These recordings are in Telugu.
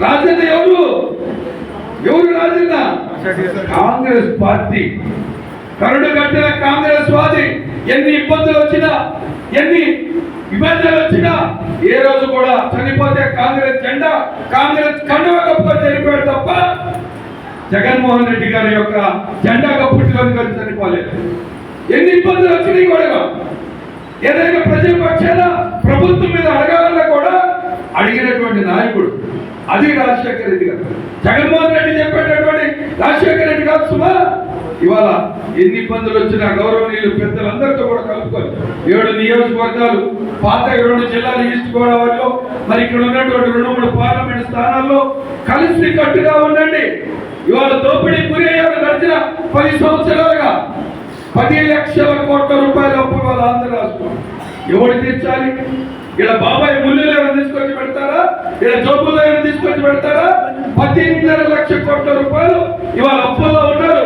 రాజన్న ఎవరు? ఎవరు రాజన్న కాంగ్రెస్ పార్టీ. కరుడు కట్టిన కాంగ్రెస్ వాది ఎన్ని ఇబ్బందులు వచ్చినా ఎన్ని విభజనలు వచ్చినా ఏ రోజు కూడా చనిపోతే కాంగ్రెస్ జెండా కాంగ్రెస్ కండువ కప్పుకొని చనిపోయాడు తప్ప జగన్మోహన్ రెడ్డి గారి యొక్క జెండా కానీ చనిపోలేదు. ఎన్ని ఇబ్బందులు వచ్చినాయి కూడా ఏదైనా ప్రజల పక్షాన ప్రభుత్వం మీద అడగాలన్నా కూడా అడిగినటువంటి నాయకుడు అది రాజశేఖర రెడ్డి గారు. జగన్మోహన్ రెడ్డి చెప్పేటటువంటి రాజశేఖర రెడ్డి కాదు సుమా. ఇవాళ ఎన్ని ఇబ్బందులు వచ్చినా గౌరవనీయులు పెద్దలందరితో కూడా కలుపుకొని ఏడు నియోజకవర్గాలు పాత ఏడు జిల్లాలు ఈస్ట్ గోదావరిలో మరి ఇక్కడ ఉన్నటువంటి రెండు మూడు పార్లమెంట్ స్థానాల్లో కలిసి కట్టుగా ఉండండి. ఇవాళ దోపిడీ గురి అయ్యారు గడిచిన పది సంవత్సరాలుగా. పది లక్షల కోట్ల రూపాయల అప్పు వాళ్ళ ఆంధ్ర రాష్ట్రం ఎవరు తీర్చాలి? ఇలా బాబాయ్ ముళ్ళు పెడతారా? ఇలా జోబుల్లో తీసుకొచ్చి పెడతారా? పద్దెనిమిదిన్నర లక్ష కోట్ల రూపాయలు ఇవాళ అప్పుల్లో ఉన్నారు.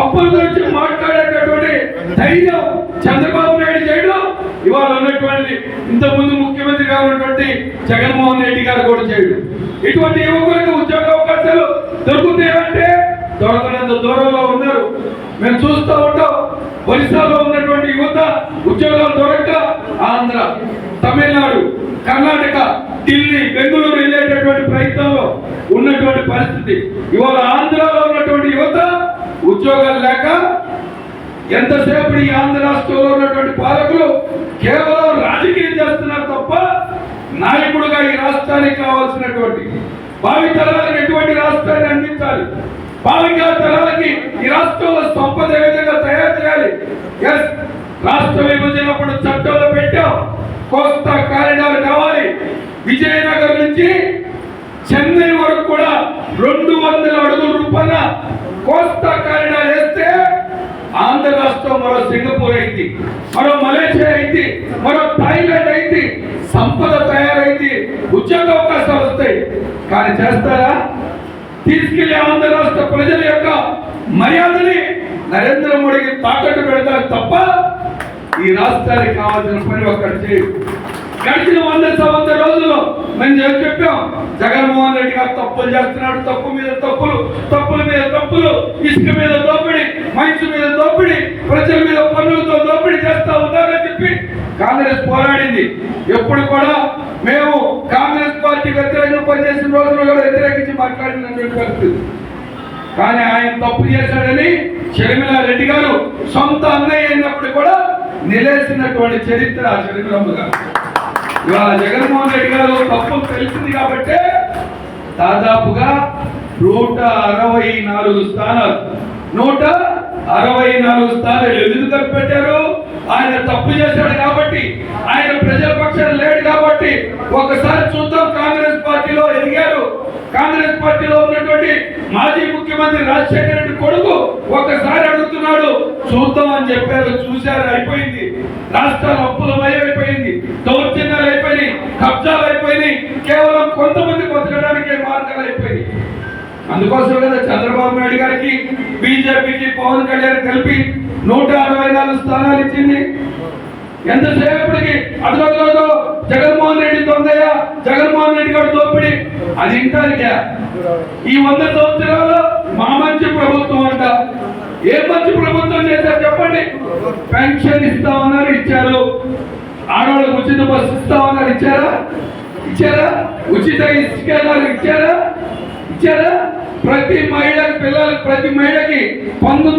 అప్పుల గురించి మాట్లాడేటటువంటి ధైర్యం చంద్రబాబు నాయుడు చేయడం. ఇవాళ ఉన్నటువంటి ఇంతకుముందు ముఖ్యమంత్రిగా ఉన్నటువంటి జగన్మోహన్ రెడ్డి గారు కూడా చేయడం. ఇటువంటి యువకులకు ఉద్యోగ అవకాశాలు దొరుకుతాయంటే దొరకనంత దూరంలో ఉన్నారు. మేము చూస్తూ ఉంటాం. ఒరిస్సాలో ఉన్నటువంటి యువత ఉద్యోగాలు దొరక్క ఆంధ్ర తమిళనాడు కర్ణాటక ఢిల్లీ బెంగళూరు వెళ్ళేటటువంటి ప్రయత్నంలో ఉన్నటువంటి పరిస్థితి. ఇవాళ ఆంధ్రాలో ఉన్నటువంటి యువత ఉద్యోగాలు లేక ఎంతసేపు ఈ ఆంధ్ర రాష్ట్రంలో ఉన్నటువంటి పాలకులు కేవలం రాజకీయం చేస్తున్నారు తప్ప నాయకుడుగా ఈ రాష్ట్రానికి కావాల్సినటువంటి భావి తరాలకు ఎటువంటి రాష్ట్రాన్ని అందించాలి? భావిగా తరాలకి ఈ రాష్ట్రంలో సంపద ఏ విధంగా తయారు చేయాలి? ఎస్ రాష్ట్ర విభజనప్పుడు చట్టంలో పెట్టాం. కోస్తా కారిడార్ కావాలి. విజయనగరం నుంచి చెన్నై వరకు కూడా రెండు వందల అడుగుల రూపాయల కోస్తా కారిడార్ వేస్తే ఆంధ్ర రాష్ట్రం మరో సింగపూర్ అయింది మరో మలేషియా అయింది మరో థాయిలాండ్ అయింది సంపద తయారైంది ఉద్యోగ అవకాశాలు వస్తాయి. కానీ చేస్తారా? తీసుకెళ్ళే ఆంధ్ర రాష్ట్ర ప్రజల యొక్క మర్యాదని నరేంద్ర మోడీకి తాకట్టు పెడతారు తప్ప ఈ రాష్ట్రానికి కావాల్సిన పని ఒక్కటి చేయరు గడిచిన వంద వంద రోజులు మేము చెప్పాం? జగన్మోహన్ రెడ్డి గారు తప్పులు చేస్తున్నాడు. తప్పు మీద తప్పులు తప్పుల మీద తప్పులు ఇసుక మీద దోపిడి మైన్స్ మీద దోపిడి ప్రజల మీద పన్నులతో దోపిడి చేస్తా ఉన్నారని చెప్పి కాంగ్రెస్ పోరాడింది. ఎప్పుడు కూడా మేము కాంగ్రెస్ పార్టీ వ్యతిరేకంగా పనిచేసిన రోజులు కూడా వ్యతిరేకించి మాట్లాడినటువంటి పరిస్థితి. కానీ ఆయన తప్పు చేశాడని షర్మిల రెడ్డి గారు సొంత అన్నయ్య అయినప్పుడు కూడా నిలేసినటువంటి చరిత్ర ఆ షర్మిలమ్మ గారు ఇవాళ జగన్మోహన్ రెడ్డి గారు తప్పు తెలిసింది కాబట్టే దాదాపుగా నూట అరవై నాలుగు స్థానాలు నూట అరవై నాలుగు స్థానాలు ఎందుకు తప్పు పెట్టారు ఆయన తప్పు చేశాడు కాబట్టి ఆయన ప్రజల పక్షాన లేడు కాబట్టి ఒకసారి చూద్దాం కాంగ్రెస్ పార్టీలో ఎదిగారు. కాంగ్రెస్ పార్టీలో ఉన్నటువంటి మాజీ ముఖ్యమంత్రి రాజశేఖర రెడ్డి కొడుకు ఒక అని చెప్పారు చూశారు అయిపోయింది. రాష్ట్రాలు అప్పుల అయిపోయింది దౌర్జన్యాలు అయిపోయినాయి కబ్జాలు అయిపోయినాయి. కేవలం కొంతమంది బతకడానికి మార్గాలు అయిపోయినాయి. అందుకోసం కదా చంద్రబాబు నాయుడు గారికి బీజేపీకి పవన్ కళ్యాణ్ కలిపి నూట అరవై నాలుగు స్థానాలు ఇచ్చింది. ఎంతసేపటికి? అదిగో జగన్మోహన్ రెడ్డి దొంగయ్య జగన్మోహన్ రెడ్డి గారు దోపిడి. అది ఇంటానికే ఈ వంద సంవత్సరాలు మా మంచి ప్రభుత్వం అంట. ఏ మంచి ప్రభుత్వం చేశారు చెప్పండి? పెన్షన్ ఇస్తామన్నారు ఇచ్చారు. ఆడవాళ్ళకి ఉచిత బస్సు ఇస్తామన్నారు ఇచ్చారా? ఇచ్చారా? ఉచిత ఇసుక ఇచ్చారా? ఇచ్చారా? ప్రతి మహిళకి పిల్లలకి ప్రతి మహిళకి పంతొమ్మిది